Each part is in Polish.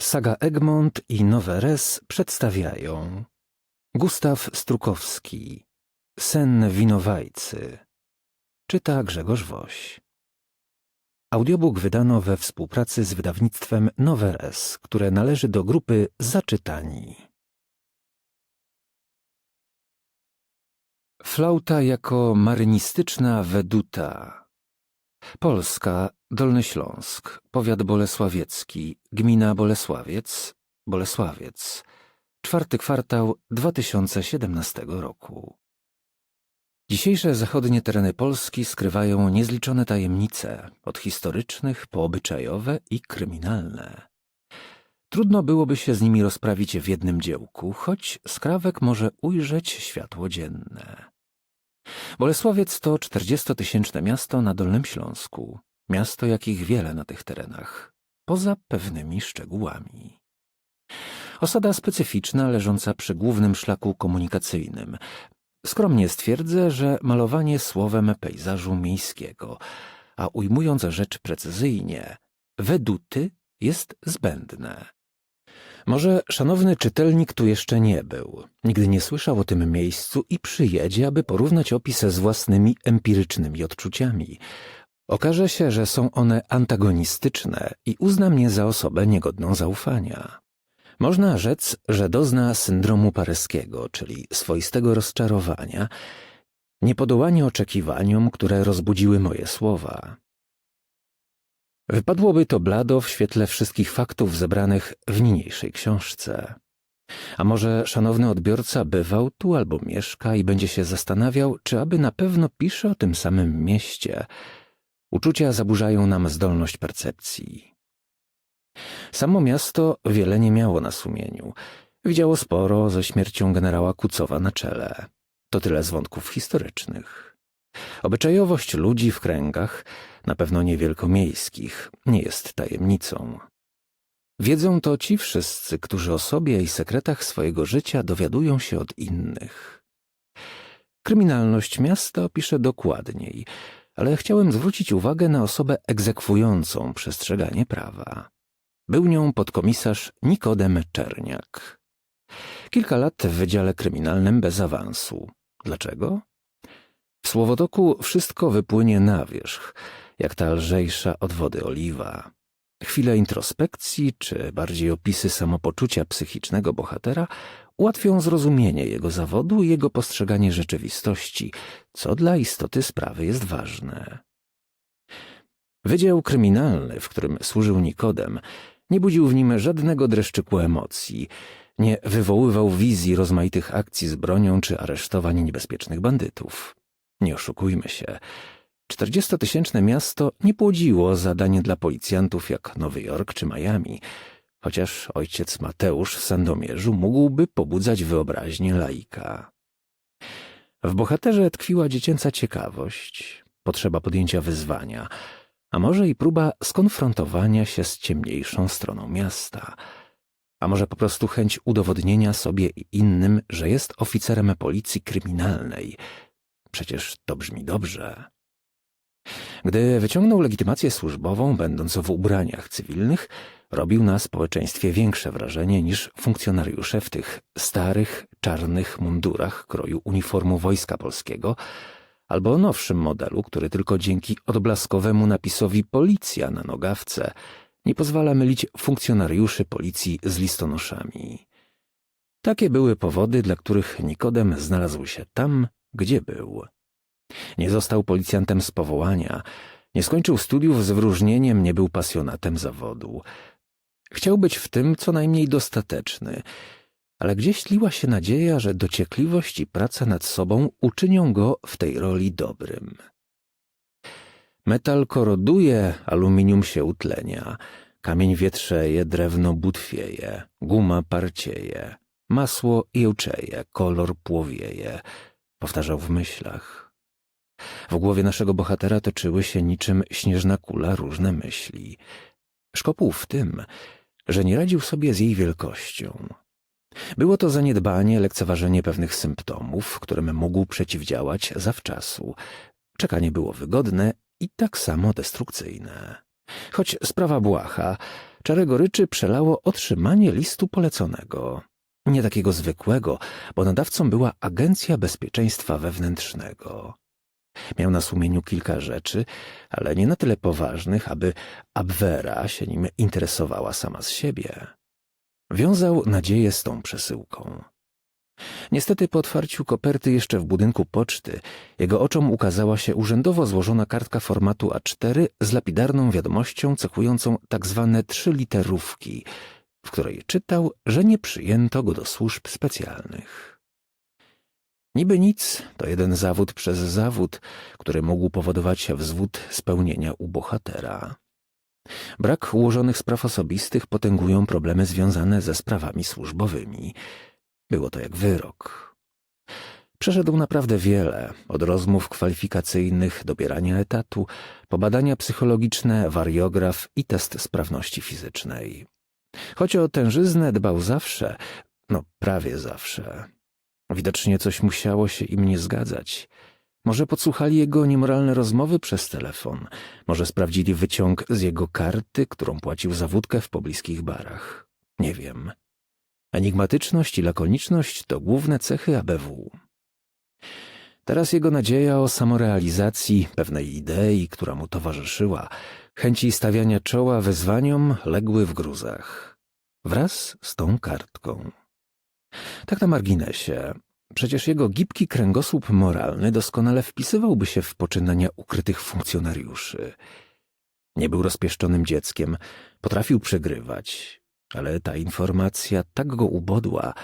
Saga Egmont i Noweres przedstawiają Gustaw Strukowski Sen winowajcy Czyta Grzegorz Woś Audiobook wydano we współpracy z wydawnictwem Noweres, które należy do grupy Zaczytani. Flauta jako marynistyczna weduta Polska, Dolny Śląsk, powiat bolesławiecki, gmina Bolesławiec, Bolesławiec, czwarty kwartał 2017 roku. Dzisiejsze zachodnie tereny Polski skrywają niezliczone tajemnice, od historycznych po obyczajowe i kryminalne. Trudno byłoby się z nimi rozprawić w jednym dziełku, choć skrawek może ujrzeć światło dzienne. Bolesławiec to czterdziestotysięczne miasto na Dolnym Śląsku, miasto jakich wiele na tych terenach, poza pewnymi szczegółami. Osada specyficzna, leżąca przy głównym szlaku komunikacyjnym. Skromnie stwierdzę, że malowanie słowem pejzażu miejskiego, a ujmując rzecz precyzyjnie, weduty jest zbędne. Może szanowny czytelnik tu jeszcze nie był, nigdy nie słyszał o tym miejscu i przyjedzie, aby porównać opis z własnymi empirycznymi odczuciami. Okaże się, że są one antagonistyczne i uzna mnie za osobę niegodną zaufania. Można rzec, że dozna syndromu paryskiego, czyli swoistego rozczarowania, niepodołanie oczekiwaniom, które rozbudziły moje słowa. Wypadłoby to blado w świetle wszystkich faktów zebranych w niniejszej książce. A może szanowny odbiorca bywał tu albo mieszka i będzie się zastanawiał, czy aby na pewno pisze o tym samym mieście. Uczucia zaburzają nam zdolność percepcji. Samo miasto wiele nie miało na sumieniu. Widziało sporo ze śmiercią generała Kucowa na czele. To tyle z wątków historycznych. Obyczajowość ludzi w kręgach, na pewno niewielkomiejskich, nie jest tajemnicą. Wiedzą to ci wszyscy, którzy o sobie i sekretach swojego życia dowiadują się od innych. Kryminalność miasta opiszę dokładniej, ale chciałem zwrócić uwagę na osobę egzekwującą przestrzeganie prawa. Był nią podkomisarz Nikodem Czerniak. Kilka lat w Wydziale Kryminalnym bez awansu. Dlaczego? W Słowotoku wszystko wypłynie na wierzch, jak ta lżejsza od wody oliwa. Chwile introspekcji, czy bardziej opisy samopoczucia psychicznego bohatera ułatwią zrozumienie jego zawodu i jego postrzeganie rzeczywistości, co dla istoty sprawy jest ważne. Wydział kryminalny, w którym służył Nikodem, nie budził w nim żadnego dreszczyku emocji, nie wywoływał wizji rozmaitych akcji z bronią czy aresztowań niebezpiecznych bandytów. Nie oszukujmy się. Czterdziestotysięczne miasto nie płodziło zadań dla policjantów jak Nowy Jork czy Miami, chociaż ojciec Mateusz w Sandomierzu mógłby pobudzać wyobraźnię laika. W bohaterze tkwiła dziecięca ciekawość, potrzeba podjęcia wyzwania, a może i próba skonfrontowania się z ciemniejszą stroną miasta, a może po prostu chęć udowodnienia sobie i innym, że jest oficerem policji kryminalnej. Przecież to brzmi dobrze. Gdy wyciągnął legitymację służbową, będąc w ubraniach cywilnych, robił na społeczeństwie większe wrażenie niż funkcjonariusze w tych starych, czarnych mundurach kroju uniformu Wojska Polskiego, albo o nowszym modelu, który tylko dzięki odblaskowemu napisowi policja na nogawce nie pozwala mylić funkcjonariuszy policji z listonoszami. Takie były powody, dla których Nikodem znalazł się tam, gdzie był. Nie został policjantem z powołania, nie skończył studiów z wyróżnieniem, nie był pasjonatem zawodu. Chciał być w tym co najmniej dostateczny, ale gdzieś tliła się nadzieja, że dociekliwość i praca nad sobą uczynią go w tej roli dobrym. Metal koroduje, aluminium się utlenia, kamień wietrzeje, drewno butwieje, guma parcieje, masło jełczeje, kolor płowieje, powtarzał w myślach. W głowie naszego bohatera toczyły się niczym śnieżna kula różne myśli. Szkopuł w tym, że nie radził sobie z jej wielkością. Było to zaniedbanie, lekceważenie pewnych symptomów, którym mógł przeciwdziałać zawczasu. Czekanie było wygodne i tak samo destrukcyjne. Choć sprawa błaha, Czarę goryczy przelało otrzymanie listu poleconego. Nie takiego zwykłego, bo nadawcą była Agencja Bezpieczeństwa Wewnętrznego. Miał na sumieniu kilka rzeczy, ale nie na tyle poważnych, aby Abwera się nim interesowała sama z siebie. Wiązał nadzieję z tą przesyłką. Niestety po otwarciu koperty jeszcze w budynku poczty jego oczom ukazała się urzędowo złożona kartka formatu A4 z lapidarną wiadomością cechującą tak zwane trzy literówki, w której czytał, że nie przyjęto go do służb specjalnych. Niby nic, to jeden zawód przez zawód, który mógł powodować wzwód spełnienia u bohatera. Brak ułożonych spraw osobistych potęgują problemy związane ze sprawami służbowymi. Było to jak wyrok. Przeszedł naprawdę wiele, od rozmów kwalifikacyjnych, dobierania etatu, po badania psychologiczne, wariograf i test sprawności fizycznej. Choć o tężyznę dbał zawsze, no prawie zawsze. Widocznie coś musiało się im nie zgadzać. Może podsłuchali jego niemoralne rozmowy przez telefon, może sprawdzili wyciąg z jego karty, którą płacił za wódkę w pobliskich barach. Nie wiem. Enigmatyczność i lakoniczność to główne cechy ABW. Teraz jego nadzieja o samorealizacji pewnej idei, która mu towarzyszyła, chęci stawiania czoła wyzwaniom legły w gruzach. Wraz z tą kartką. Tak na marginesie. Przecież jego gibki kręgosłup moralny doskonale wpisywałby się w poczynania ukrytych funkcjonariuszy. Nie był rozpieszczonym dzieckiem, potrafił przegrywać, ale ta informacja tak go ubodła,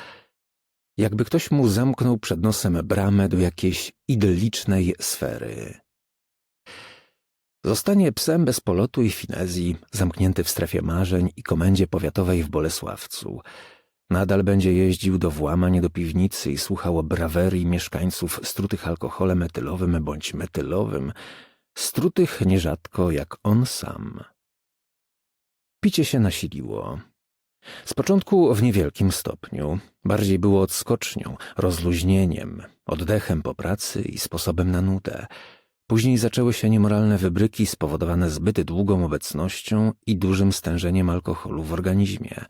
jakby ktoś mu zamknął przed nosem bramę do jakiejś idyllicznej sfery. Zostanie psem bez polotu i finezji, zamknięty w strefie marzeń i komendzie powiatowej w Bolesławcu. Nadal będzie jeździł do włamań do piwnicy i słuchał brawerii mieszkańców strutych alkoholem etylowym bądź metylowym, strutych nierzadko jak on sam. Picie się nasiliło. Z początku w niewielkim stopniu. Bardziej było odskocznią, rozluźnieniem, oddechem po pracy i sposobem na nudę. Później zaczęły się niemoralne wybryki spowodowane zbyt długą obecnością i dużym stężeniem alkoholu w organizmie.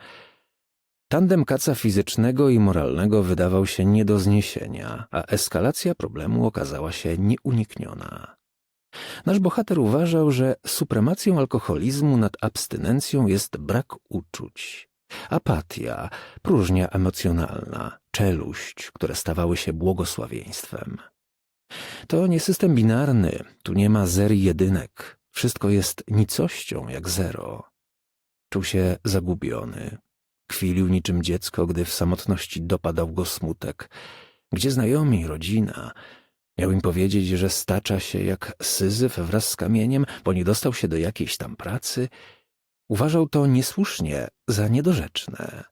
Tandem kaca fizycznego i moralnego wydawał się nie do zniesienia, a eskalacja problemu okazała się nieunikniona. Nasz bohater uważał, że supremacją alkoholizmu nad abstynencją jest brak uczuć. Apatia, próżnia emocjonalna, czeluść, które stawały się błogosławieństwem. To nie system binarny, tu nie ma zer i jedynek. Wszystko jest nicością jak zero. Czuł się zagubiony. Kwilił niczym dziecko, gdy w samotności dopadał go smutek. Gdzie znajomi, rodzina? Miał im powiedzieć, że stacza się jak syzyf wraz z kamieniem, bo nie dostał się do jakiejś tam pracy. Uważał to niesłusznie za niedorzeczne.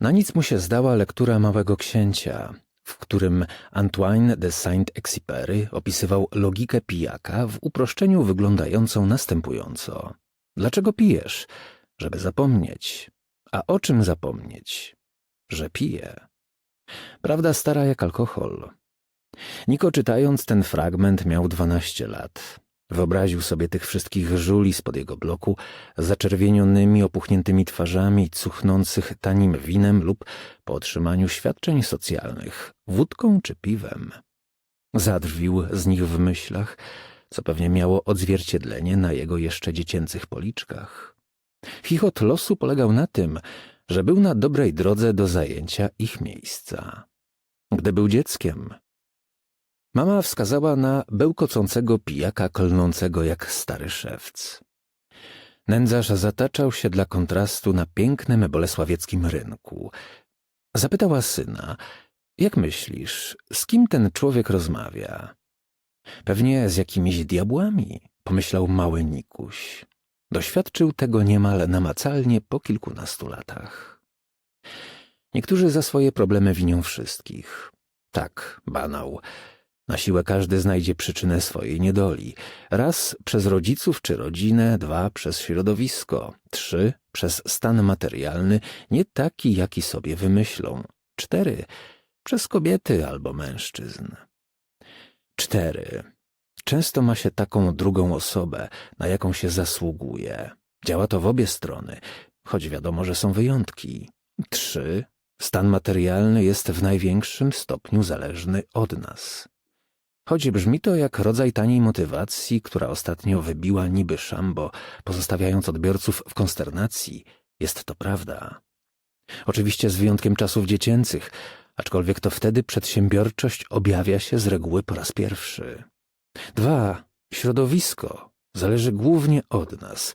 Na nic mu się zdała lektura Małego Księcia, w którym Antoine de Saint-Exupéry opisywał logikę pijaka w uproszczeniu wyglądającą następująco. Dlaczego pijesz? Żeby zapomnieć. A o czym zapomnieć? Że pije. Prawda stara jak alkohol. Niko czytając ten fragment miał dwanaście lat. Wyobraził sobie tych wszystkich żuli spod jego bloku, zaczerwienionymi, opuchniętymi twarzami, cuchnących tanim winem lub po otrzymaniu świadczeń socjalnych, wódką czy piwem. Zadrwił z nich w myślach, co pewnie miało odzwierciedlenie na jego jeszcze dziecięcych policzkach. Chichot losu polegał na tym, że był na dobrej drodze do zajęcia ich miejsca. Gdy był dzieckiem, Mama wskazała na bełkocącego pijaka kolnącego jak stary szewc. Nędzarz zataczał się dla kontrastu na pięknym bolesławieckim rynku. Zapytała syna, jak myślisz, z kim ten człowiek rozmawia? Pewnie z jakimiś diabłami, pomyślał mały Nikuś. Doświadczył tego niemal namacalnie po kilkunastu latach. Niektórzy za swoje problemy winią wszystkich. Tak, banał. Na siłę każdy znajdzie przyczynę swojej niedoli. Raz przez rodziców czy rodzinę, dwa przez środowisko, trzy przez stan materialny, nie taki, jaki sobie wymyślą, cztery przez kobiety albo mężczyzn. Cztery. Często ma się taką drugą osobę, na jaką się zasługuje. Działa to w obie strony, choć wiadomo, że są wyjątki. Trzy. Stan materialny jest w największym stopniu zależny od nas. Choć brzmi to jak rodzaj taniej motywacji, która ostatnio wybiła niby szambo, pozostawiając odbiorców w konsternacji, jest to prawda. Oczywiście z wyjątkiem czasów dziecięcych, aczkolwiek to wtedy przedsiębiorczość objawia się z reguły po raz pierwszy. Dwa. Środowisko zależy głównie od nas,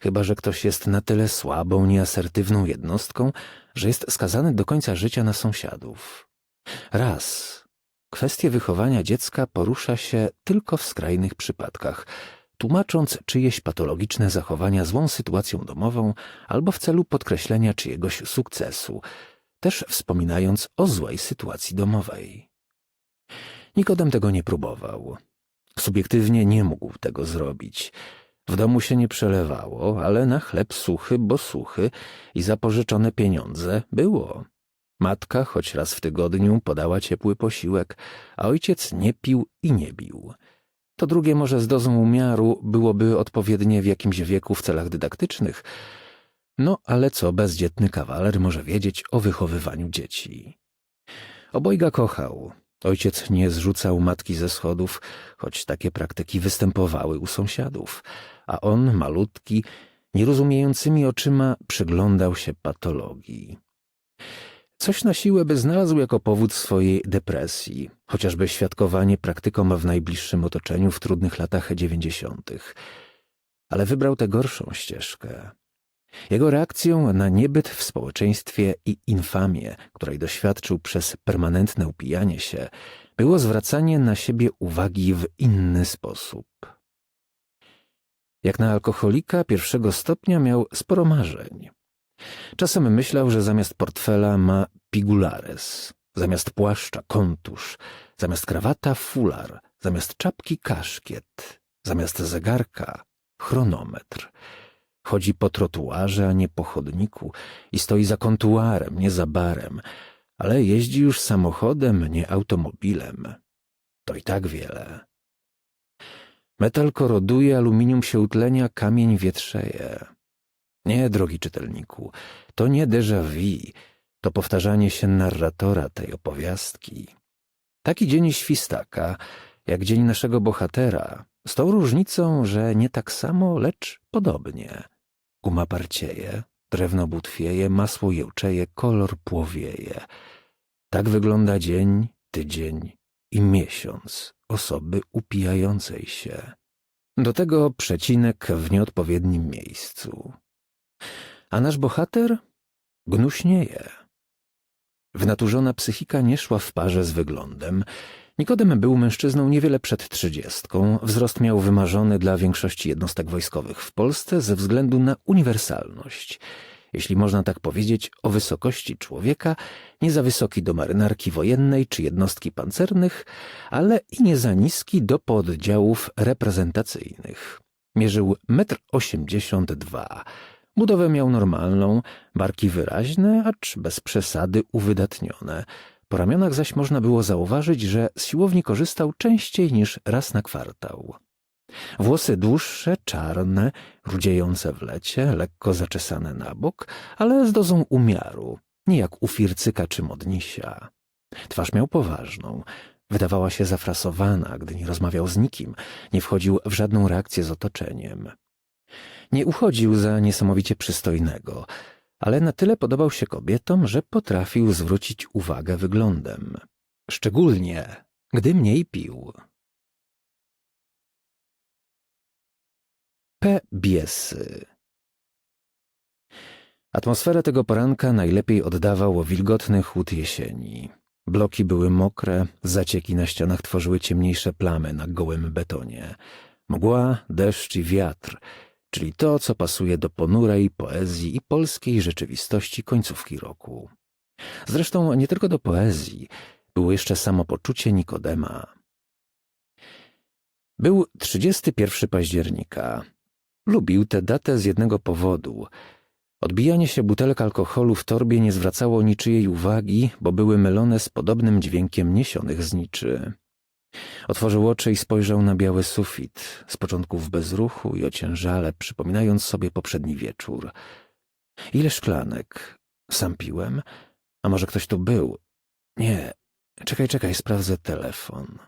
chyba że ktoś jest na tyle słabą, nieasertywną jednostką, że jest skazany do końca życia na sąsiadów. Raz. Kwestię wychowania dziecka porusza się tylko w skrajnych przypadkach, tłumacząc czyjeś patologiczne zachowania złą sytuacją domową albo w celu podkreślenia czyjegoś sukcesu, też wspominając o złej sytuacji domowej. Nikodem tego nie próbował. Subiektywnie nie mógł tego zrobić. W domu się nie przelewało, ale na chleb suchy, bo suchy i zapożyczone pieniądze było. Matka choć raz w tygodniu podała ciepły posiłek, a ojciec nie pił i nie bił. To drugie może z dozą umiaru byłoby odpowiednie w jakimś wieku w celach dydaktycznych, no ale co bezdzietny kawaler może wiedzieć o wychowywaniu dzieci? Obojga kochał. Ojciec nie zrzucał matki ze schodów, choć takie praktyki występowały u sąsiadów, a on, malutki, nierozumiejącymi oczyma przyglądał się patologii. Coś na siłę by znalazł jako powód swojej depresji, chociażby świadkowanie praktykom w najbliższym otoczeniu w trudnych latach dziewięćdziesiątych. Ale wybrał tę gorszą ścieżkę. Jego reakcją na niebyt w społeczeństwie i infamię, której doświadczył przez permanentne upijanie się, było zwracanie na siebie uwagi w inny sposób. Jak na alkoholika pierwszego stopnia miał sporo marzeń. Czasem myślał, że zamiast portfela ma pigulares, zamiast płaszcza kontusz, zamiast krawata fular, zamiast czapki kaszkiet, zamiast zegarka chronometr. Chodzi po trotuarze, a nie po chodniku i stoi za kontuarem, nie za barem, ale jeździ już samochodem, nie automobilem. To i tak wiele. Metal koroduje, aluminium się utlenia, kamień wietrzeje. Nie, drogi czytelniku, to nie déjà vu, to powtarzanie się narratora tej opowiastki. Taki dzień świstaka, jak dzień naszego bohatera, z tą różnicą, że nie tak samo, lecz podobnie. Guma parcieje, drewno butwieje, masło jełczeje, kolor płowieje. Tak wygląda dzień, tydzień i miesiąc osoby upijającej się. Do tego przecinek w nieodpowiednim miejscu. A nasz bohater gnuśnieje. Wynaturzona psychika nie szła w parze z wyglądem. Nikodem był mężczyzną niewiele przed trzydziestką. Wzrost miał wymarzony dla większości jednostek wojskowych w Polsce ze względu na uniwersalność. Jeśli można tak powiedzieć, o wysokości człowieka, nie za wysoki do marynarki wojennej czy jednostki pancernych, ale i nie za niski do pododdziałów reprezentacyjnych. Mierzył metr osiemdziesiąt dwa Budowę miał normalną, barki wyraźne, acz bez przesady uwydatnione. Po ramionach zaś można było zauważyć, że z siłowni korzystał częściej niż raz na kwartał. Włosy dłuższe, czarne, rudziejące w lecie, lekko zaczesane na bok, ale z dozą umiaru, nie jak u fircyka czy modnisia. Twarz miał poważną, wydawała się zafrasowana, gdy nie rozmawiał z nikim, nie wchodził w żadną reakcję z otoczeniem. Nie uchodził za niesamowicie przystojnego, ale na tyle podobał się kobietom, że potrafił zwrócić uwagę wyglądem. Szczególnie, gdy mniej pił. P. Biesy Atmosferę tego poranka najlepiej oddawał wilgotny chłód jesieni. Bloki były mokre, zacieki na ścianach tworzyły ciemniejsze plamy na gołym betonie. Mgła, deszcz i wiatr czyli to, co pasuje do ponurej poezji i polskiej rzeczywistości końcówki roku. Zresztą nie tylko do poezji, było jeszcze samopoczucie Nikodema. Był 31 października. Lubił tę datę z jednego powodu. Odbijanie się butelek alkoholu w torbie nie zwracało niczyjej uwagi, bo były mylone z podobnym dźwiękiem niesionych zniczy. Otworzył oczy i spojrzał na biały sufit, z początku w bezruchu i ociężale, przypominając sobie poprzedni wieczór. Ile szklanek? Sam piłem? A może ktoś tu był? Nie. Czekaj, czekaj, sprawdzę telefon.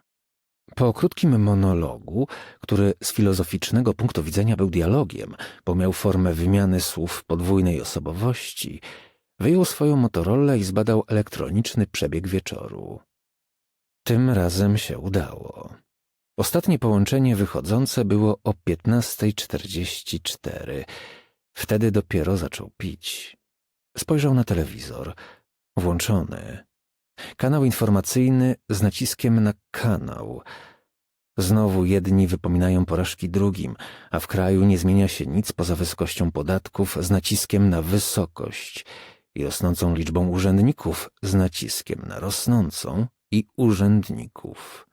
Po krótkim monologu, który z filozoficznego punktu widzenia był dialogiem, bo miał formę wymiany słów podwójnej osobowości, wyjął swoją Motorola i zbadał elektroniczny przebieg wieczoru. Tym razem się udało. Ostatnie połączenie wychodzące było o 15.44. Wtedy dopiero zaczął pić. Spojrzał na telewizor. Włączony. Kanał informacyjny z naciskiem na kanał. Znowu jedni wypominają porażki drugim, a w kraju nie zmienia się nic poza wysokością podatków z naciskiem na wysokość i rosnącą liczbą urzędników z naciskiem na rosnącą i urzędników.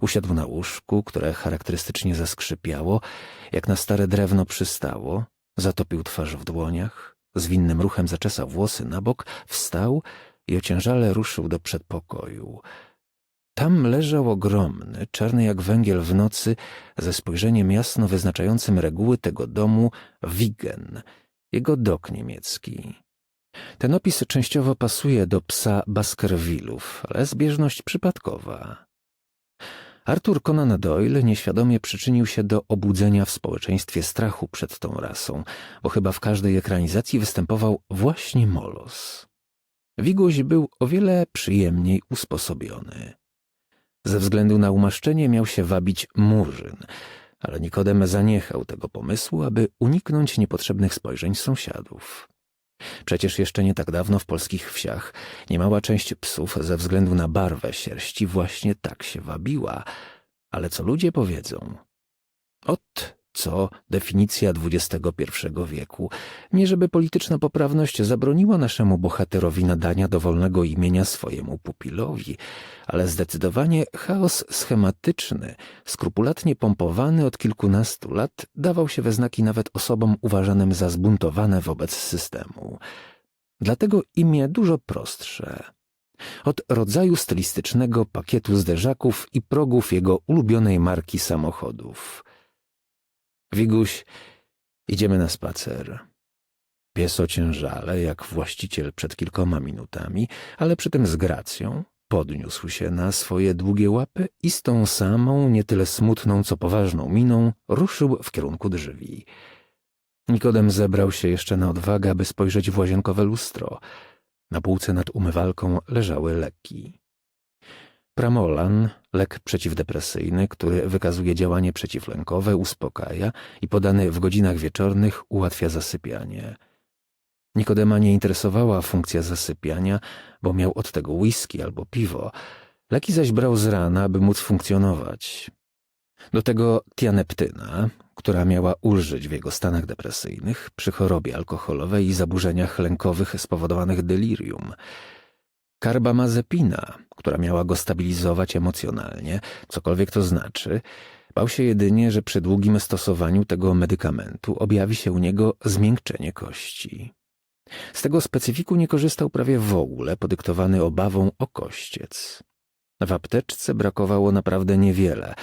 Usiadł na łóżku, które charakterystycznie zaskrzypiało, jak na stare drewno przystało, zatopił twarz w dłoniach, zwinnym ruchem zaczesał włosy na bok, wstał i ociężale ruszył do przedpokoju. Tam leżał ogromny, czarny jak węgiel w nocy, ze spojrzeniem jasno wyznaczającym reguły tego domu, Wigen, jego dok niemiecki. Ten opis częściowo pasuje do psa Baskervillów, ale zbieżność przypadkowa. Arthur Conan Doyle nieświadomie przyczynił się do obudzenia w społeczeństwie strachu przed tą rasą, bo chyba w każdej ekranizacji występował właśnie Molos. Wiguś był o wiele przyjemniej usposobiony. Ze względu na umaszczenie miał się wabić murzyn, ale Nikodem zaniechał tego pomysłu, aby uniknąć niepotrzebnych spojrzeń sąsiadów. Przecież jeszcze nie tak dawno w polskich wsiach niemała część psów ze względu na barwę sierści właśnie tak się wabiła. Ale co ludzie powiedzą? Ot co definicja XXI wieku. Nie żeby polityczna poprawność zabroniła naszemu bohaterowi nadania dowolnego imienia swojemu pupilowi, ale zdecydowanie chaos schematyczny, skrupulatnie pompowany od kilkunastu lat, dawał się we znaki nawet osobom uważanym za zbuntowane wobec systemu. Dlatego imię dużo prostsze. Od rodzaju stylistycznego pakietu zderzaków i progów jego ulubionej marki samochodów – Wiguś, idziemy na spacer. Pies ociężale, jak właściciel przed kilkoma minutami, ale przy tym z gracją, podniósł się na swoje długie łapy i z tą samą, nie tyle smutną, co poważną miną ruszył w kierunku drzwi. Nikodem zebrał się jeszcze na odwagę, aby spojrzeć w łazienkowe lustro. Na półce nad umywalką leżały leki. Pramolan, lek przeciwdepresyjny, który wykazuje działanie przeciwlękowe, uspokaja i podany w godzinach wieczornych ułatwia zasypianie. Nikodema nie interesowała funkcja zasypiania, bo miał od tego whisky albo piwo. Leki zaś brał z rana, aby móc funkcjonować. Do tego tianeptyna, która miała ulżyć w jego stanach depresyjnych przy chorobie alkoholowej i zaburzeniach lękowych spowodowanych delirium – karbamazepina, która miała go stabilizować emocjonalnie, cokolwiek to znaczy, bał się jedynie, że przy długim stosowaniu tego medykamentu objawi się u niego zmiękczenie kości. Z tego specyfiku nie korzystał prawie w ogóle, podyktowany obawą o kościec. W apteczce brakowało naprawdę niewiele,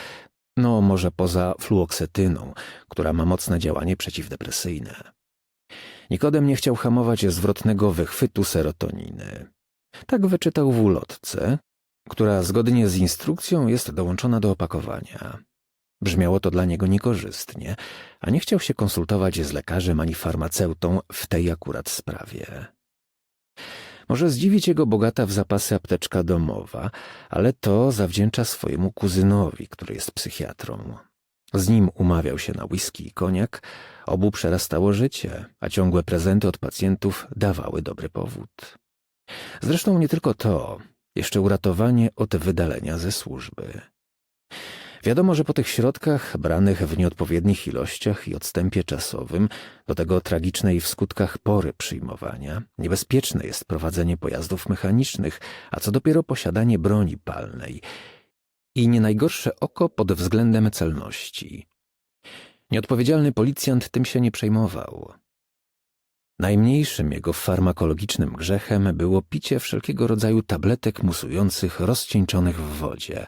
no może poza fluoksetyną, która ma mocne działanie przeciwdepresyjne. Nikodem nie chciał hamować zwrotnego wychwytu serotoniny. Tak wyczytał w ulotce, która zgodnie z instrukcją jest dołączona do opakowania. Brzmiało to dla niego niekorzystnie, a nie chciał się konsultować z lekarzem ani farmaceutą w tej akurat sprawie. Może zdziwić jego bogata w zapasy apteczka domowa, ale to zawdzięcza swojemu kuzynowi, który jest psychiatrą. Z nim umawiał się na whisky i koniak, obu przerastało życie, a ciągłe prezenty od pacjentów dawały dobry powód. Zresztą nie tylko to, jeszcze uratowanie od wydalenia ze służby. Wiadomo, że po tych środkach, branych w nieodpowiednich ilościach i odstępie czasowym, do tego tragicznej w skutkach pory przyjmowania, niebezpieczne jest prowadzenie pojazdów mechanicznych, a co dopiero posiadanie broni palnej. I nie najgorsze oko pod względem celności. Nieodpowiedzialny policjant tym się nie przejmował. Najmniejszym jego farmakologicznym grzechem było picie wszelkiego rodzaju tabletek musujących rozcieńczonych w wodzie,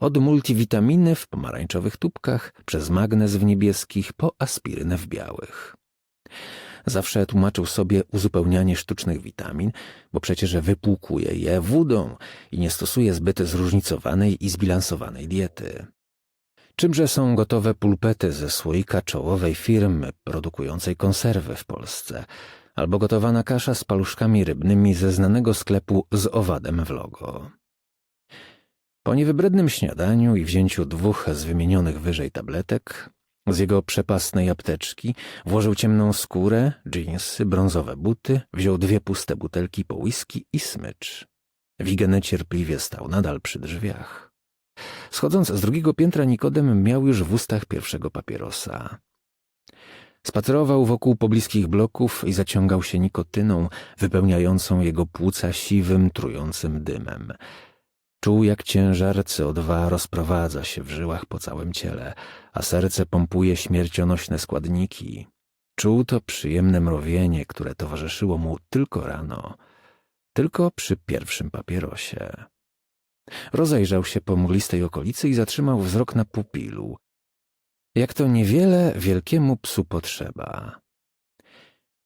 od multivitaminy w pomarańczowych tubkach, przez magnez w niebieskich, po aspirynę w białych. Zawsze tłumaczył sobie uzupełnianie sztucznych witamin, bo przecież wypłukuje je wódą i nie stosuje zbyt zróżnicowanej i zbilansowanej diety. Czymże są gotowe pulpety ze słoika czołowej firmy produkującej konserwy w Polsce, albo gotowana kasza z paluszkami rybnymi ze znanego sklepu z owadem w logo. Po niewybrednym śniadaniu i wzięciu dwóch z wymienionych wyżej tabletek, z jego przepasnej apteczki włożył ciemną skórę, dżinsy, brązowe buty, wziął dwie puste butelki po whisky i smycz. Wigen cierpliwie stał nadal przy drzwiach. Schodząc z drugiego piętra Nikodem miał już w ustach pierwszego papierosa. Spacerował wokół pobliskich bloków i zaciągał się nikotyną, wypełniającą jego płuca siwym, trującym dymem. Czuł, jak ciężar CO2 rozprowadza się w żyłach po całym ciele, a serce pompuje śmiercionośne składniki. Czuł to przyjemne mrowienie, które towarzyszyło mu tylko rano, tylko przy pierwszym papierosie. Rozejrzał się po mglistej okolicy i zatrzymał wzrok na pupilu. Jak to niewiele wielkiemu psu potrzeba.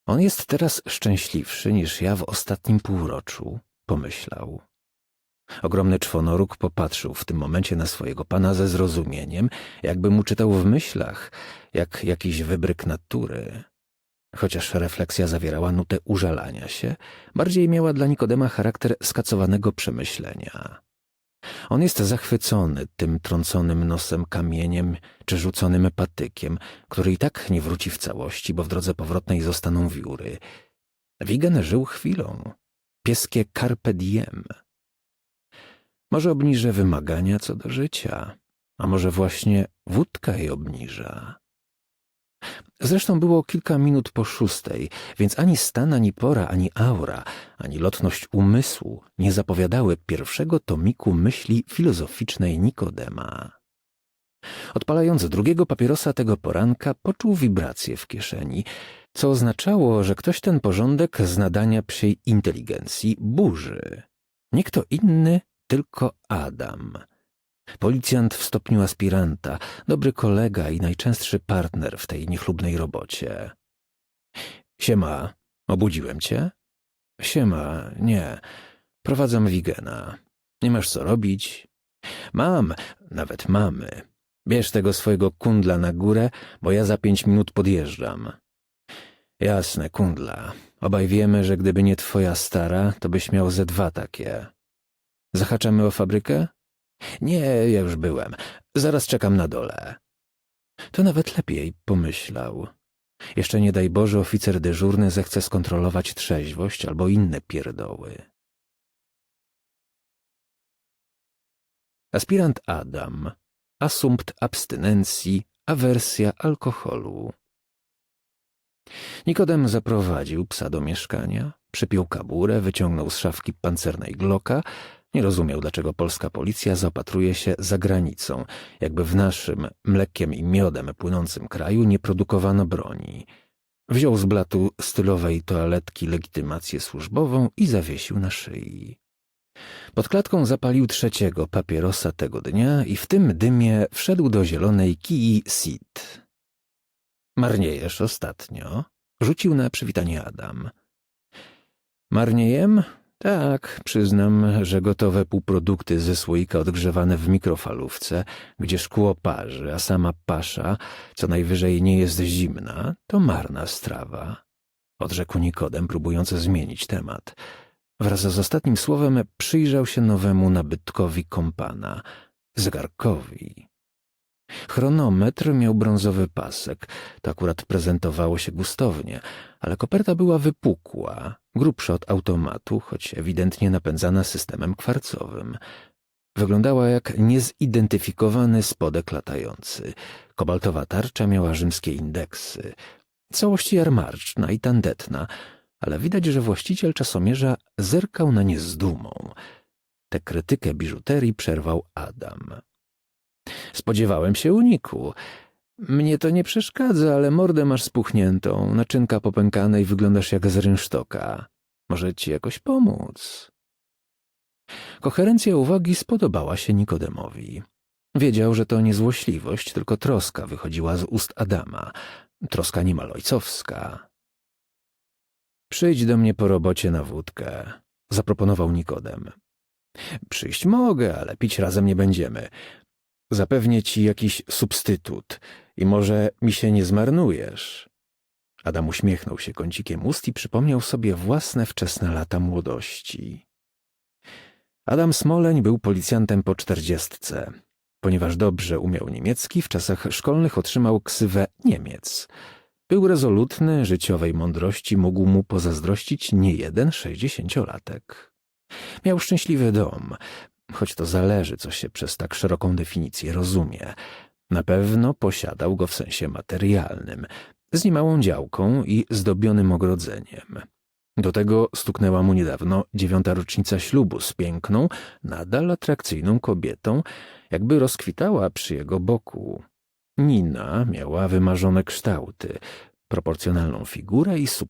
On jest teraz szczęśliwszy niż ja w ostatnim półroczu, pomyślał. Ogromny czwonoróg popatrzył w tym momencie na swojego pana ze zrozumieniem, jakby mu czytał w myślach, jak jakiś wybryk natury. Chociaż refleksja zawierała nutę użalania się, bardziej miała dla Nikodema charakter skacowanego przemyślenia. On jest zachwycony tym trąconym nosem kamieniem czy rzuconym patykiem, który i tak nie wróci w całości, bo w drodze powrotnej zostaną wióry. Wigan żył chwilą. Pieskie carpe diem. Może obniżę wymagania co do życia, a może właśnie wódka je obniża. Zresztą było kilka minut po szóstej, więc ani stan, ani pora, ani aura, ani lotność umysłu nie zapowiadały pierwszego tomiku myśli filozoficznej Nikodema. Odpalając drugiego papierosa tego poranka, poczuł wibrację w kieszeni, co oznaczało, że ktoś ten porządek z nadania psiej inteligencji burzy. Nie kto inny, tylko Adam – Policjant w stopniu aspiranta, dobry kolega i najczęstszy partner w tej niechlubnej robocie. Siema, obudziłem cię? Siema, nie. Prowadzam Wigena. Nie masz co robić? Mam, nawet mamy. Bierz tego swojego kundla na górę, bo ja za pięć minut podjeżdżam. Jasne, kundla. Obaj wiemy, że gdyby nie twoja stara, to byś miał ze dwa takie. Zahaczamy o fabrykę? Nie, ja już byłem. Zaraz czekam na dole. To nawet lepiej, pomyślał. Jeszcze nie daj Boże, oficer dyżurny zechce skontrolować trzeźwość albo inne pierdoły. Aspirant Adam. Asumpt abstynencji, awersja alkoholu. Nikodem zaprowadził psa do mieszkania, przypiął kaburę, wyciągnął z szafki pancernej gloka, nie rozumiał, dlaczego polska policja zaopatruje się za granicą, jakby w naszym mlekiem i miodem płynącym kraju nie produkowano broni. Wziął z blatu stylowej toaletki legitymację służbową i zawiesił na szyi. Pod klatką zapalił trzeciego papierosa tego dnia i w tym dymie wszedł do zielonej kii Sid. Marniejesz ostatnio? Rzucił na przywitanie Adam. Marniejem? Tak, przyznam, że gotowe półprodukty ze słoika odgrzewane w mikrofalówce, gdzie szkło parzy, a sama pasza, co najwyżej nie jest zimna, to marna strawa. Odrzekł Nikodem, próbując zmienić temat. Wraz z ostatnim słowem przyjrzał się nowemu nabytkowi kompana, zegarkowi. Chronometr miał brązowy pasek, to akurat prezentowało się gustownie, ale koperta była wypukła, grubsza od automatu, choć ewidentnie napędzana systemem kwarcowym. Wyglądała jak niezidentyfikowany spodek latający. Kobaltowa tarcza miała rzymskie indeksy. Całość jarmarczna i tandetna, ale widać, że właściciel czasomierza zerkał na nie z dumą. Tę krytykę biżuterii przerwał Adam. Spodziewałem się uniku. Mnie to nie przeszkadza, ale mordę masz spuchniętą, naczynka popękane i wyglądasz jak z rynsztoka. Może ci jakoś pomóc? Koherencja uwagi spodobała się Nikodemowi. Wiedział, że to nie złośliwość, tylko troska wychodziła z ust Adama. Troska niemal ojcowska. Przyjdź do mnie po robocie na wódkę, zaproponował Nikodem. Przyjść mogę, ale pić razem nie będziemy. Zapewnię ci jakiś substytut i może mi się nie zmarnujesz. Adam uśmiechnął się kącikiem ust i przypomniał sobie własne wczesne lata młodości. Adam Smoleń był policjantem po czterdziestce. Ponieważ dobrze umiał niemiecki, w czasach szkolnych otrzymał ksywę Niemiec. Był rezolutny, życiowej mądrości mógł mu pozazdrościć niejeden sześćdziesięciolatek. Miał szczęśliwy dom, choć to zależy, co się przez tak szeroką definicję rozumie. Na pewno posiadał go w sensie materialnym, z niemałą działką i zdobionym ogrodzeniem. Do tego stuknęła mu niedawno dziewiąta rocznica ślubu z piękną, nadal atrakcyjną kobietą, jakby rozkwitała przy jego boku. Nina miała wymarzone kształty, proporcjonalną figurę i